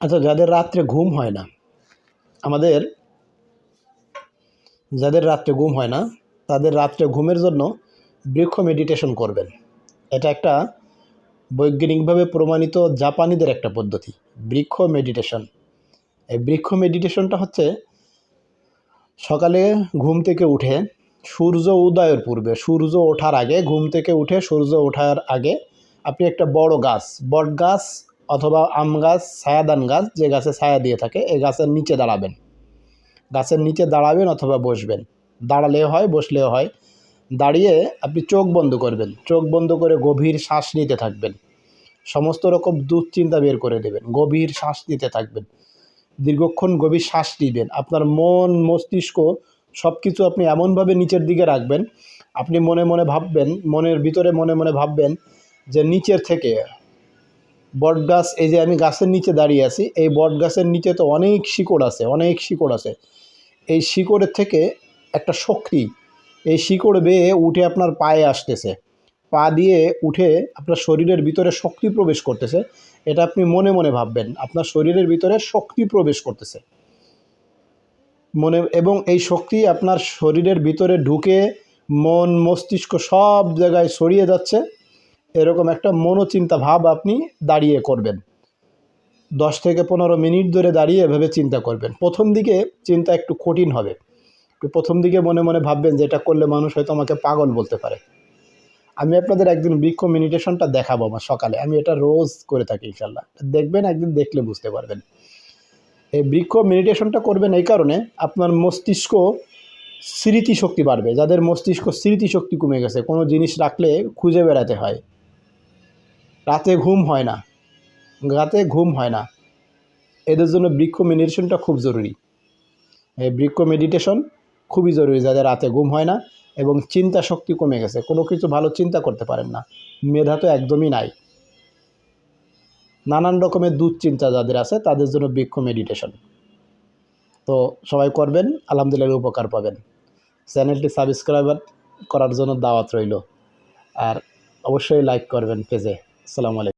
আচ্ছা যাদের রাত্রে ঘুম হয় না, আমাদের যাদের রাত্রে ঘুম হয় না, তাদের রাত্রে ঘুমের জন্য বৃক্ষ মেডিটেশন করবেন। এটা একটা বৈজ্ঞানিকভাবে প্রমাণিত জাপানিদের একটা পদ্ধতি, বৃক্ষ মেডিটেশন এই বৃক্ষ মেডিটেশনটা হচ্ছে সকালে ঘুম থেকে উঠে সূর্য উদয়ের পূর্বে, সূর্য ওঠার আগে, ঘুম থেকে উঠে সূর্য ওঠার আগে আপনি একটা বড় গাছ, বট গাছ অথবা আম গাছ, ছায়াদান গাছ, যে গাছে ছায়া দিয়ে থাকে, এই গাছের নিচে দাঁড়াবেন। গাছের নিচে দাঁড়াবেন অথবা বসবেন। দাঁড়ালেও হয়, বসলেও হয়। দাঁড়িয়ে আপনি চোখ বন্ধ করবেন। চোখ বন্ধ করে গভীর শ্বাস নিতে থাকবেন। সমস্ত রকম দুশ্চিন্তা বের করে দেবেন। গভীর শ্বাস নিতে থাকবেন। দীর্ঘক্ষণ গভীর শ্বাস নিবেন। আপনার মন, মস্তিষ্ক সব কিছু আপনি এমনভাবে নিচের দিকে রাখবেন। আপনি মনে মনে ভাববেন, মনের ভিতরে মনে মনে ভাববেন যে নিচের থেকে বট গাছ, এই যে আমি গাছের নিচে দাঁড়িয়ে আছি, এই বট গাছের নিচে তো অনেক শিকড় আছে, অনেক শিকড় আছে। এই শিকড়ের থেকে একটা শক্তি এই শিকড় বেয়ে উঠে আপনার পায়ে আসতেছে। পা দিয়ে উঠে আপনার শরীরের ভিতরে শক্তি প্রবেশ করতেছে। এটা আপনি মনে মনে ভাববেন, আপনার শরীরের ভিতরে শক্তি প্রবেশ করতেছে। মনে, এবং এই শক্তি আপনার শরীরের ভিতরে ঢুকে মন মস্তিষ্ক সব জায়গায় ছড়িয়ে যাচ্ছে। এরকম একটা মনোচিন্তা ভাব আপনি দাঁড়িয়ে করবেন। দশ থেকে পনেরো মিনিট ধরে দাঁড়িয়ে এভাবে চিন্তা করবেন। প্রথম দিকে চিন্তা একটু কঠিন হবে। প্রথম দিকে মনে মনে ভাববেন যে এটা করলে মানুষ হয়তো আমাকে পাগল বলতে পারে। আমি আপনাদের একদিন বৃক্ষ মেডিটেশনটা দেখাবো আমার সকালে। আমি এটা রোজ করে থাকি ইনশাল্লাহ দেখবেন একদিন দেখলে বুঝতে পারবেন। এই বৃক্ষ মেডিটেশনটা করবেন এই কারণে আপনার মস্তিষ্ক স্মৃতিশক্তি বাড়বে। যাদের মস্তিষ্ক স্মৃতিশক্তি কমে গেছে, কোনো জিনিস রাখলে খুঁজে বেড়াতে হয়। রাতে ঘুম হয় না। রাতে ঘুম হয় না। এদের জন্য বৃক্ষ মেডিটেশনটা খুব জরুরি। এই বৃক্ষ মেডিটেশন খুবই জরুরি যাদের রাতে ঘুম হয় না এবং চিন্তা শক্তি কমে গেছে। কোনো কিছু ভালো চিন্তা করতে পারেন না। মেধা তো একদমই নাই। নানান রকমের দুশ্চিন্তা যাদের আছে, তাদের জন্য বৃক্ষ মেডিটেশন। তো সবাই করবেন, আলহামদুলিল্লাহ উপকার পাবেন। চ্যানেলটি সাবস্ক্রাইবার করার জন্য দাওয়াত রইল। আর অবশ্যই লাইক করবেন পেজে। আসসালামু আলাইকুম।